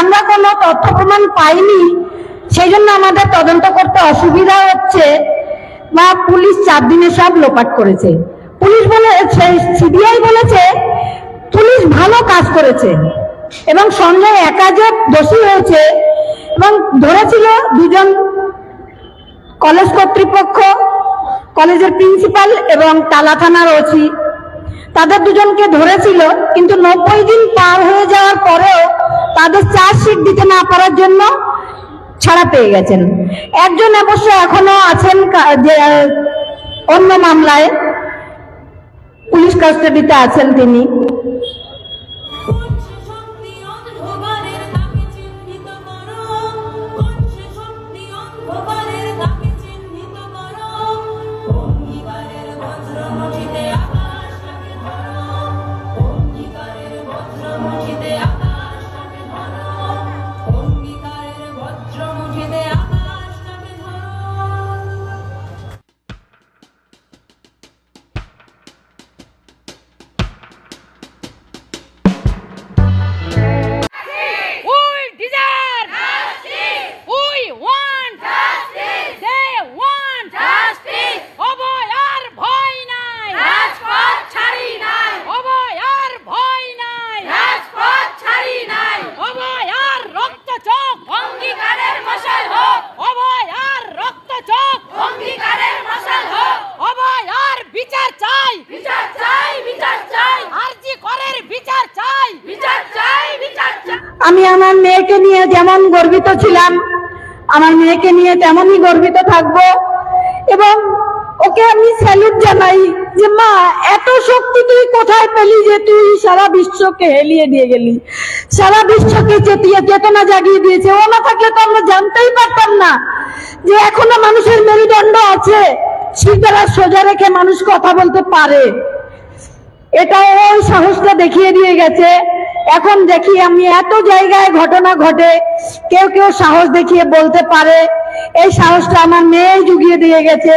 আমরা কোনো তথ্য প্রমাণ পাইনি। সেই জন্য আমাদের তদন্ত করতে অসুবিধা হচ্ছে। বা পুলিশ চার দিনে সব লোপাট করেছে। পুলিশ বলে সিবিআই বলেছে, পুলিশ ভালো কাজ করেছে এবং সঞ্জয় একা যে দোষী হয়েছে এবং ধরেছিল দুজন কলেজ কর্তৃপক্ষ, কলেজের প্রিন্সিপাল এবং তালা থানার ওসি। তাদের দুজনকে ধরেছিল, কিন্তু নব্বই দিন পার হয়ে যাওয়ার পরেও তাদের চার্জশিট দিতে না পারার জন্য ছাড়া পেয়ে গেছেন। একজন অবশ্য এখনও আছেন যে অন্য মামলায়। পুলিশ কাস্টাডিতে আছেন তিনি। নিয়ে যেমন গর্বিত ছিলাম, আমার মেয়েকে নিয়ে তেমনই গর্বিত থাকব। এবং ওকে আমি স্যালুট জানাই যে, মা, এত শক্তি তুই কোথায় পেলি যে তুই সারা বিশ্বকে হেলিয়ে দিয়ে গেলি? সারা বিশ্বকে চেতিয়ে চেতনা জাগিয়ে দিয়েছে। ও না থাকলে তো আমরা জানতেই পারতাম না যে এখনও মানুষের মেরুদণ্ড আছে। শিরদারা সোজা রেখে মানুষ কথা বলতে পারে। এটা ওই সাহসটা দেখিয়ে দিয়ে গেছে। এখন দেখি আমি এত জায়গায় ঘটনা ঘটে, কেউ কেউ সাহস দেখিয়ে বলতে পারে। এই সাহসটা আমার মেয়ে জুগিয়ে দিয়ে গেছে।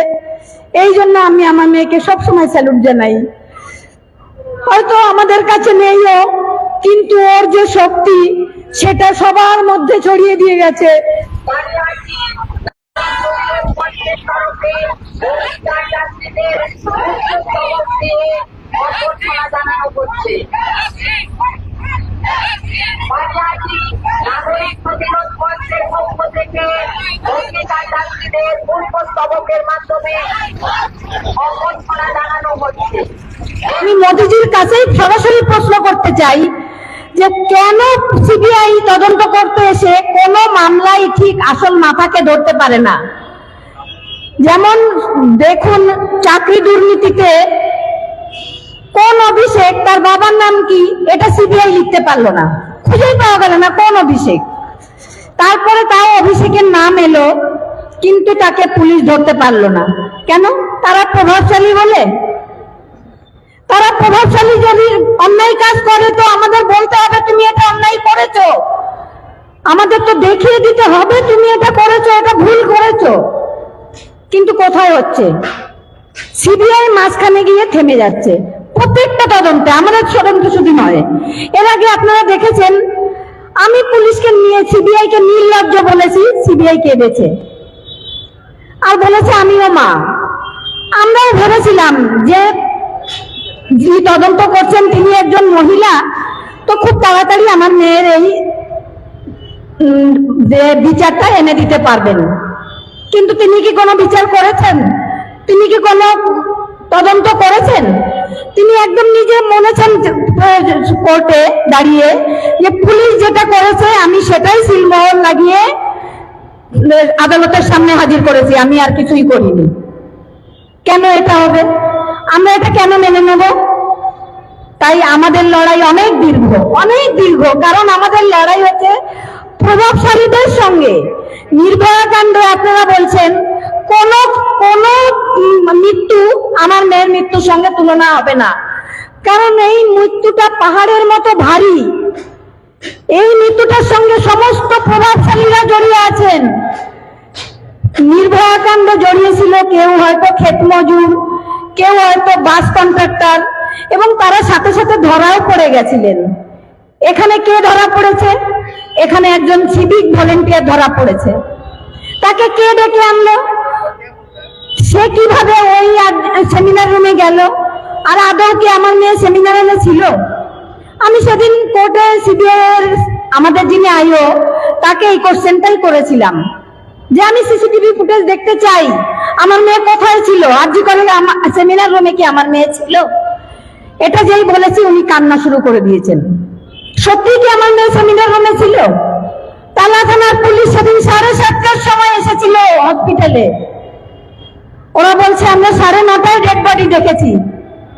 এই জন্য আমি আমার মেয়েকে সবসময় স্যালুট জানাই। হয়তো আমাদের কাছে নেইও, কিন্তু ওর যে শক্তি, সেটা সবার মধ্যে ছড়িয়ে দিয়ে গেছে। পাশাপাশি আমি মোদিজির কাছেই সরাসরি প্রশ্ন করতে চাই যে কেন সিবিআই তদন্ত করতে এসে কোনো মামলায় ঠিক আসল মাথাকে ধরতে পারে না? যেমন দেখুন, চাকরি দুর্নীতিতে কোন অভিষেক, তার বাবার নাম কি? এটা সিবিআই লিখতে পারল না। খুঁজেই পাওয়া গেল না কোন অভিষেক। তারপরে তাও অভিষেকের নাম এলো, কিন্তু তাকে পুলিশ ধরতে পারল না। কেন? তারা প্রভাবশালী বলে। তারা প্রভাবশালী যদি অন্যায় কাজ করে, তো আমাদের বলতে হবে তুমি এটা অন্যায় করেছ। আমাদের তো দেখিয়ে দিতে হবে তুমি এটা করেছ, এটা ভুল করেছ। কিন্তু কোথায় হচ্ছে? সিবিআই মাঝখানে গিয়ে থেমে যাচ্ছে। প্রত্যেকটা তদন্তে, আমাদের তদন্ত শুধু নয়। এর আগে আপনারা দেখেছেন, আমি পুলিশকে নিয়ে সিবিআই কে নির্লজ্জ বলেছি, সিবিআই কেঁদেছে আর বলেছে আমিও মা। আমরাও ভেবেছিলাম যে যিনি তদন্ত করছেন, তিনি একজন মহিলা, তো খুব তাড়াতাড়ি আমার মেয়ের এই বিচারটা এনে দিতে পারবেন। কিন্তু তিনি কি কোনো বিচার করেছেন? তিনি কি কোনো তদন্ত করেছেন? তিনি একদম নিজে মনেছেন কোর্টে দাঁড়িয়ে যে পুলিশ যেটা করেছে, আমি সেটাই সিলমোহর লাগিয়ে আদালতের সামনে হাজির করেছি, আমি আর কিছুই করিনি। কেন এটা হবে? আমরা এটা কেন মেনে নেব? তাই আমাদের লড়াই অনেক দীর্ঘ অনেক দীর্ঘ, কারণ আমাদের লড়াই হচ্ছে প্রভাবশালীদের সঙ্গে। নির্ভয়া কাণ্ডে আপনারা বলছেন মৃত্যু আমার মেয়ের মৃত্যুর সঙ্গে তুলনা হবে না। কারণ এই মৃত্যুটা পাহাড়ের মতো ভারী। এই মৃত্যুটার সঙ্গে সমস্ত প্রভাবশালীরা জড়িয়ে আছেন। নির্ভয়া কাণ্ড জড়িয়েছিল, কেউ হয়তো ক্ষেত মজুর, কেউ হয়তো বাস কন্ট্রাক্টর, এবং তারা সাথে সাথে ধরাও পড়ে গেছিলেন। এখানে কে ধরা পড়েছে? এখানে একজন সিভিক ভলেন্টিয়ার ধরা পড়েছে। তাকে কে ডেকে আনলো? সে কীভাবে ওই সেমিনার রুমে গেল? আর আদৌ কি আমার মেয়ে সেমিনার রুমে ছিল? আমি সেদিন কোর্টে সিবিআই আমাদের যিনি আইও, তাকে এই কোশ্চেনটাই করেছিলাম। যে আমি সিসিটিভি ফুটেজ দেখতে চাই, আমার মেয়ে কোথায় ছিল? আর জি করে সেমিনার রুমে কি আমার মেয়ে ছিল? এটা যেই বলেছি, উনি কান্না শুরু করে দিয়েছেন। সত্যি কি আমার মেয়ে সেমিনার রুমে ছিল? তালা থানার পুলিশ সেদিন সাড়ে সাতটার সময় এসেছিল হসপিটালে ওরা বলছে, আমরা সাড়ে নটায় ডেড বডি দেখেছি।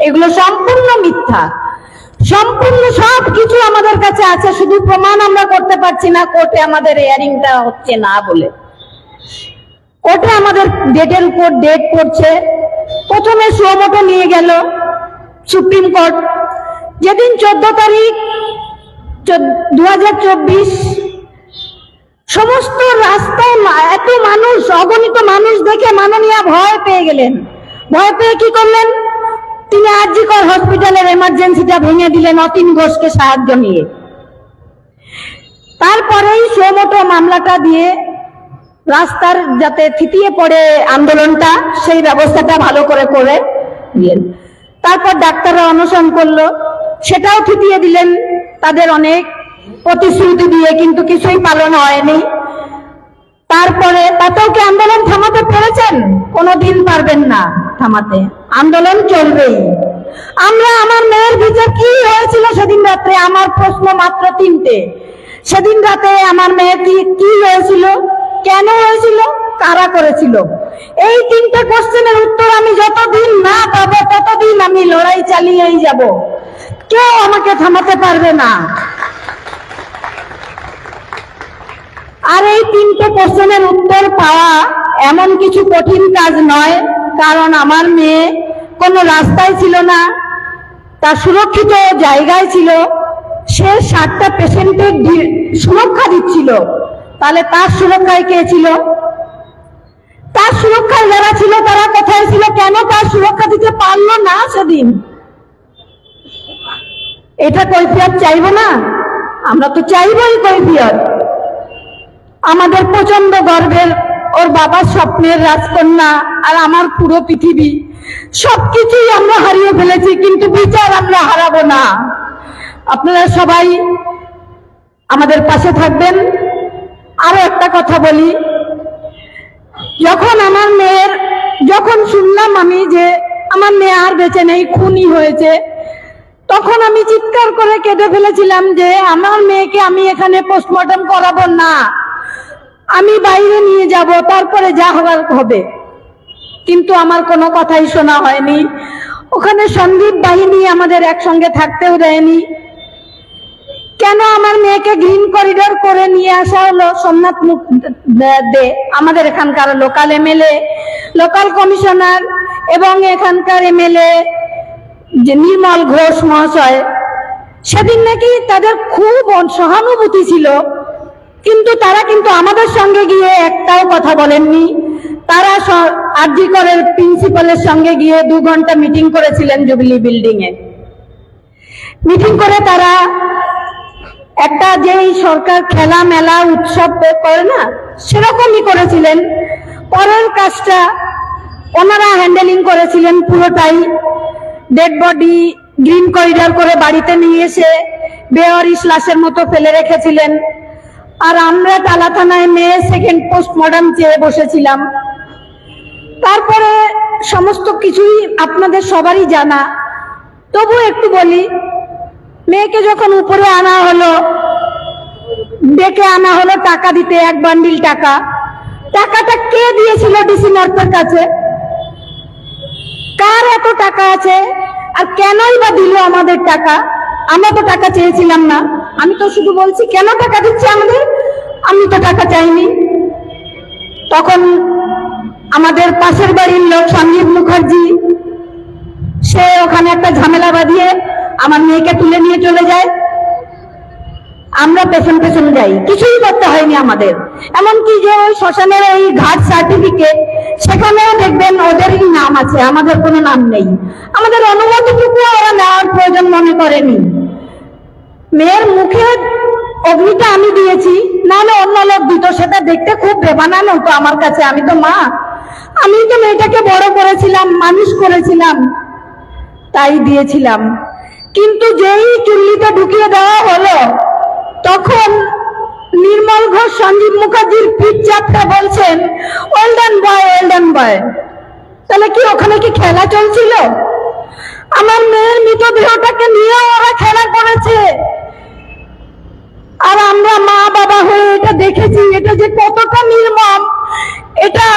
এগুলো সম্পূর্ণ মিথ্যা। সম্পূর্ণ সব কিছু আমাদের কাছে আছে, শুধু প্রমাণ আমরা করতে পারছি না, কোর্টে আমাদের এয়ারিংটা হচ্ছে না বলে। কোর্টে আমাদের ডেটের উপর ডেট পড়ছে প্রথমে সুমোটো নিয়ে গেল সুপ্রিম কোর্ট। যেদিন চোদ্দ তারিখ দু হাজার চব্বিশ, সমস্ত এত মানুষ, অগণিত মানুষ দেখে মাননীয়া ভয় পেয়ে গেলেন। ভয় পেয়ে কি করলেন? তিনি আরজিকর হসপিটালের এমার্জেন্সিটা ভেঙে দিলেন অতীন ঘোষকে সাহায্য নিয়ে। তারপরেই সোমোটো মামলাটা দিয়ে রাস্তার যাতে থিতিয়ে পড়ে আন্দোলনটা, সেই ব্যবস্থাটা ভালো করে করে দিলেন। তারপর ডাক্তাররা অনশন করল, সেটাও থিতিয়ে দিলেন। তাদের অনেক প্রতিশ্রুতি দিয়ে কিন্তু কিছুই পালন হয়নি। তারপরে তাতেও কি আন্দোলন থামাতে পেরেছেন? কোনোদিন পারবেন না থামাতে। আন্দোলন চলবেই আমরা, আমার মেয়ের বিচার কি হয়েছিল সেদিন রাত্রে? আমার প্রশ্ন মাত্র তিনটে। সেদিন রাতে আমার মেয়ের কি কি হয়েছিল? কেন হয়েছিল? কারা করেছিল? এই তিনটে কোশ্চেনের উত্তর আমি যতদিন না পাবো, ততদিন আমি লড়াই চালিয়েই যাব। কেউ আমাকে থামাতে পারবে না। আর এই তিনটে কোশ্চেনের উত্তর পাওয়া এমন কিছু কঠিন কাজ নয়, কারণ আমার মেয়ে কোনো রাস্তায় ছিল না, তার সুরক্ষিত জায়গায় ছিল, সে সাতটা পেশেন্টের সুরক্ষা দিচ্ছিল। তাহলে তার সুরক্ষায় কে ছিল? তার সুরক্ষায় যারা ছিল, তারা কোথায় ছিল? কেন তার সুরক্ষা দিতে পারল না সেদিন? এটা কৈফিয়ত চাইব না? আমরা তো চাইবই কৈফিয়ত। আমাদের প্রচণ্ড গর্বের, ওর বাবার স্বপ্নের রাজকন্যা আর আমার পুরো পৃথিবী। সবকিছুই আমরা হারিয়ে ফেলেছি, কিন্তু বিচার আমরা হারাবো না। আপনারা সবাই আমাদের পাশে থাকবেন। আরও একটা কথা বলি। যখন আমার মেয়ের, যখন শুনলাম আমি যে আমার মেয়ে আর বেঁচে নেই, খুনি হয়েছে, তখন আমি চিৎকার করে কেঁদে ফেলেছিলাম যে আমার মেয়েকে আমি এখানে পোস্টমর্টম করাবো না। আমি বাইরে নিয়ে যাব, তারপরে যা হওয়ার হবে। কিন্তু আমার কোনো কথাই শোনা হয়নি। ওখানে সন্দীপ বাহিনী আমাদের একসঙ্গে থাকতেও দেয়নি। কেন আমার মেয়েকে গ্রিন করিডোর করে নিয়ে আসা হলো সোমনাথ মুখ, দে- আমাদের এখানকার লোকাল এমএলএ লোকাল কমিশনার এবং এখানকার এমএলএ যে নির্মল ঘোষ মহাশয়। সেদিন নাকি তাদের খুব সহানুভূতি ছিল। কিন্তু তারা কিন্তু আমাদের সঙ্গে গিয়ে একটাও কথা বলেননি। তারা আরজি করের প্রিন্সিপালের সঙ্গে গিয়ে দু ঘণ্টা মিটিং করেছিলেন জুবিলি বিল্ডিং এ। মিটিং করে তারা একটা যেই সরকার খেলা মেলা উৎসব করে না, সেরকমই করেছিলেন। পরের কাজটা ওনারা হ্যান্ডেলিং করেছিলেন পুরোটাই। ডেড বডি গ্রিন করিডর করে বাড়িতে নিয়ে এসে, বেওয়ারিশ লাশের মতো ফেলে রেখেছিলেন। আর আমরা টালা থানায় মেয়ে সেকেন্ড পোস্ট পোস্টমর্টম চেয়ে বসেছিলাম। তারপরে সমস্ত কিছুই আপনাদের সবারই জানা। তবু একটু বলি, মেয়েকে যখন উপরে আনা হলো, ডেকে আনা হলো টাকা দিতে, এক বান্ডিল টাকা। টাকাটা কে দিয়েছিল ডিসি নর্থের কাছে? কার এত টাকা আছে? আর কেনই বা দিল আমাদের টাকা? আমরা তো টাকা চেয়েছিলাম না। আমি তো শুধু বলছি, কেন টাকা দিচ্ছে আমাদের? আমি তো টাকা চাইনি। তখন আমাদের পাশের বাড়ির লোক সঞ্জীব মুখার্জি, সে ওখানে একটা ঝামেলা বাঁধিয়ে আমার মেয়েকে তুলে নিয়ে চলে যায়। আমরা পেছন পেছন যাই, কিছুই করতে হয়নি আমাদের। এমনকি যে ওই শ্মশানের ওই ঘাট সার্টিফিকেট সেখানেও দেখবেন ওদেরই নাম আছে, আমাদের কোনো নাম নেই। আমাদের অনুমতিটুকু ওরা নেওয়ার প্রয়োজন মনে করেনি। মেয়ের মুখে অগ্নিটা আমি দিয়েছি, নাহলে অন্য লোক দিত সেটা দেখতে খুব বেমানান হতো আমার কাছে। আমি তো মা। আমি তো মেয়েটাকে বড় করেছিলাম, মানুষ করেছিলাম, তাই দিয়েছিলাম। কিন্তু যেই চুল্লিতে ঢুকিয়ে দেওয়া হলো, তখন নির্মল ঘোষ, সঞ্জীব মুখার্জির পিঠ চাপটা বলছেন ওয়েলডান বয় ওয়েলডান বয় তাহলে কি ওখানে কি খেলা চলছিল? আমার মেয়ের মৃতদেহটাকে নিয়ে ওরা খেলা করেছে। আর আমরা মা বাবা হয়ে এটা দেখেছি, এটা যে কতটা নির্মম, এটা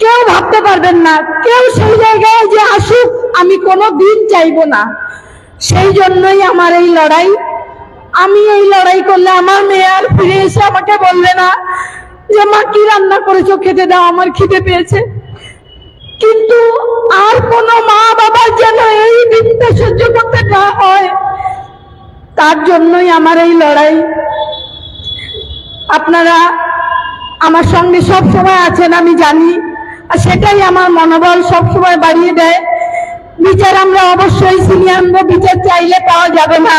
কেউ ভাবতে পারবেন না। কেউ সেই জায়গায় যে আসুক, আমি কোনো দিন চাইব না। সেই জন্যই আমার এই লড়াই। আমি এই লড়াই করলে আমার মেয়ে আর ফিরে এসে আমাকে বলবে না যে, মা, কি রান্না করেছ? খেতে দাও, আমার খিদে পেয়েছে। কিন্তু আর কোনো মা বাবার যেন এই দিনটা সহ্য করতে না হয় তার জন্যই আমার এই লড়াই। আপনারা আমার সঙ্গে সব সময় আছেন, আমি জানি। আর সেটাই আমার মনোবল সব সময় বাড়িয়ে দেয়। বিচার আমরা অবশ্যই ছিনিয়ে আনব বিচার চাইলে পাওয়া যাবে না।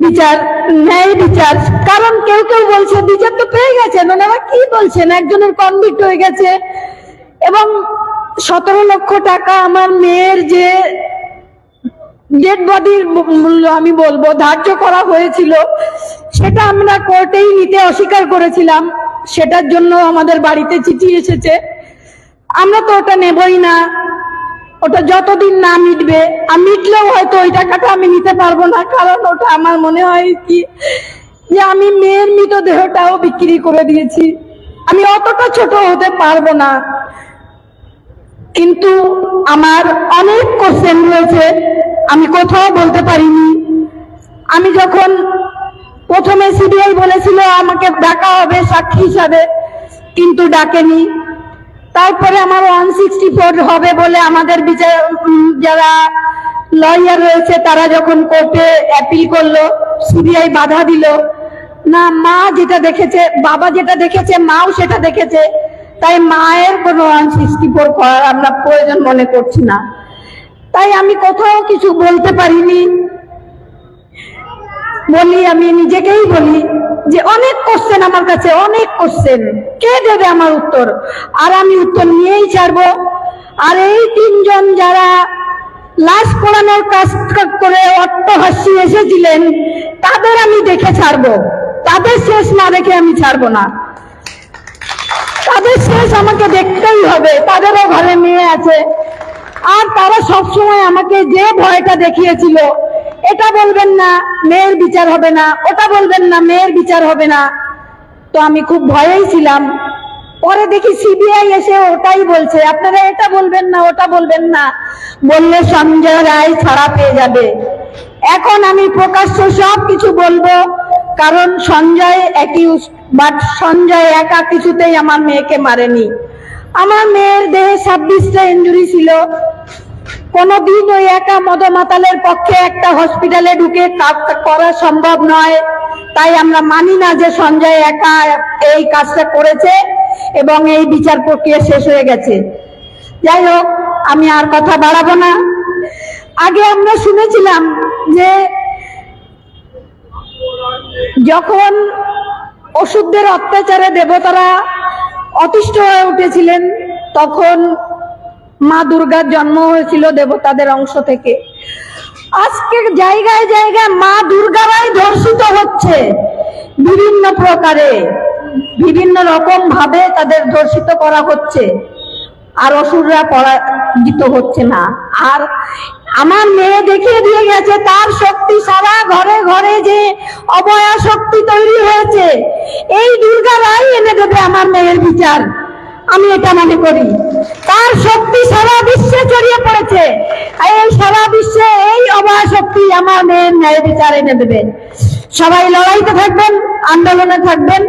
বিচার, ন্যায় বিচার। কারণ কেউ কেউ বলছে, বিচার তো পেয়ে গেছেন। ওনারা কি বলছেন? একজনের কনভিক্ট হয়ে গেছে। এবং সতেরো লক্ষ টাকা আমার মেয়ের যে ডেড বডির মূল্য আমি বলব, ধার্য করা হয়েছিল। সেটা আমরা কোর্টেই নিতে অস্বীকার করেছিলাম। সেটার জন্য আমাদের বাড়িতে চিঠি এসেছে। আমরা তো ওটা নেবই না। ওটা যতদিন না মিটবে, আর মিটলেও হয়তো ওই টাকাটা আমি নিতে পারব না, কারণ ওটা আমার মনে হয় কি, যে আমি মেয়ের মৃতদেহটাও বিক্রি করে দিয়েছি। আমি অতটা ছোট হতে পারব না। কিন্তু আমার অনেক কোশ্চেন রয়েছে। আমি কোথাও বলতে পারিনি। আমি যখন প্রথমে সিবিআই বলেছিল, আমাকে ডাকা হবে সাক্ষী হিসাবে, কিন্তু ডাকেনি। তারপরে আমার ওয়ান সিক্সটি ফোর হবে বলে আমাদের বিচার যারা লয়ার রয়েছে, তারা যখন কোর্টে অ্যাপিল করল, সিবিআই বাধা দিল, না, মা যেটা দেখেছে, বাবা যেটা দেখেছে, মাও সেটা দেখেছে। তাই মায়ের কোনো ওয়ান সিক্সটি ফোর করার আমরা প্রয়োজন মনে করছি না। তাই আমি কোথাও কিছু বলতে পারিনি। বলি, আমি নিজেকেই বলি যে, অনেক কোশ্চেন আমার কাছে, অনেক কোশ্চেন কে দেবে আমার উত্তর? আর আমি উত্তর নিয়েই ছাড়বো। আর এই তিনজন যারা লাশ পোড়ানোর কাজ করে অট্টহাসি এসেছিলেন, তাদের আমি দেখে ছাড়বো। তাদের শেষ না দেখে আমি ছাড়বো না। তাদের শেষ আমাকে দেখতেই হবে। তাদেরও ঘরে মেয়ে আছে। আর তারা সবসময় আমাকে যে ভয়টা দেখিয়েছিল, এটা বলবেন না, মেয়ের বিচার হবে না, ওটা বলবেন না, মেয়ের বিচার হবে না। তো আমি খুব ভয়েই ছিলাম। পরে দেখি সিবিআই এসে ওটাই বলছে, আপনারা এটা বলবেন না, ওটা বলবেন না। বললে সঞ্জয় রায় ছাড়া পেয়ে যাবে। এখন আমি প্রকাশ্য সব কিছু বলব, কারণ সঞ্জয় একই বাট সঞ্জয় একা কিছুতেই আমার মেয়েকে মারেনি। আমার মেয়ের দেহে ছাব্বিশটা ইঞ্জুরি ছিল কোনোদিন ওই একা মদমাতালের পক্ষে একটা হসপিটালে ঢুকে করা সম্ভব নয়। তাই আমরা মানি না যে সঞ্জয় একা এই কাজটা করেছে এবং এই বিচার প্রক্রিয়া শেষ হয়ে গেছে। যাই হোক, আমি আর কথা বাড়াবো না। আগে আমরা শুনেছিলাম যে যখন ওষুধদের অত্যাচারে দেবতারা অতিষ্ঠ হয়ে উঠেছিলেন, তখন মা দুর্গার জন্ম হয়েছিল দেবতাদের অংশ থেকে। আজকে জায়গায় জায়গায় মা দুর্গারাই ধর্ষিত হচ্ছে। বিভিন্ন প্রকারে, বিভিন্ন রকম ভাবে তাদের ধর্ষিত করা হচ্ছে। আর অসুররা পরাজিত হচ্ছে না। আর আমার মেয়ে দেখিয়ে দিয়ে গেছে, তার শক্তি সারা ঘরে ঘরে যে অবয়া শক্তি তৈরি হয়েছে। এই দুর্গারাই এনে দেবে আমার মেয়ের বিচার। আমি এটা মনে করি। তার শক্তি সারা বিশ্বে ছড়িয়ে পড়েছে। এই সারা বিশ্বে এই অবা শক্তি আমার মেয়ের ন্যায় বিচার এনে দেবে। সবাই লড়াইতে থাকবেন, আন্দোলনে থাকবেন।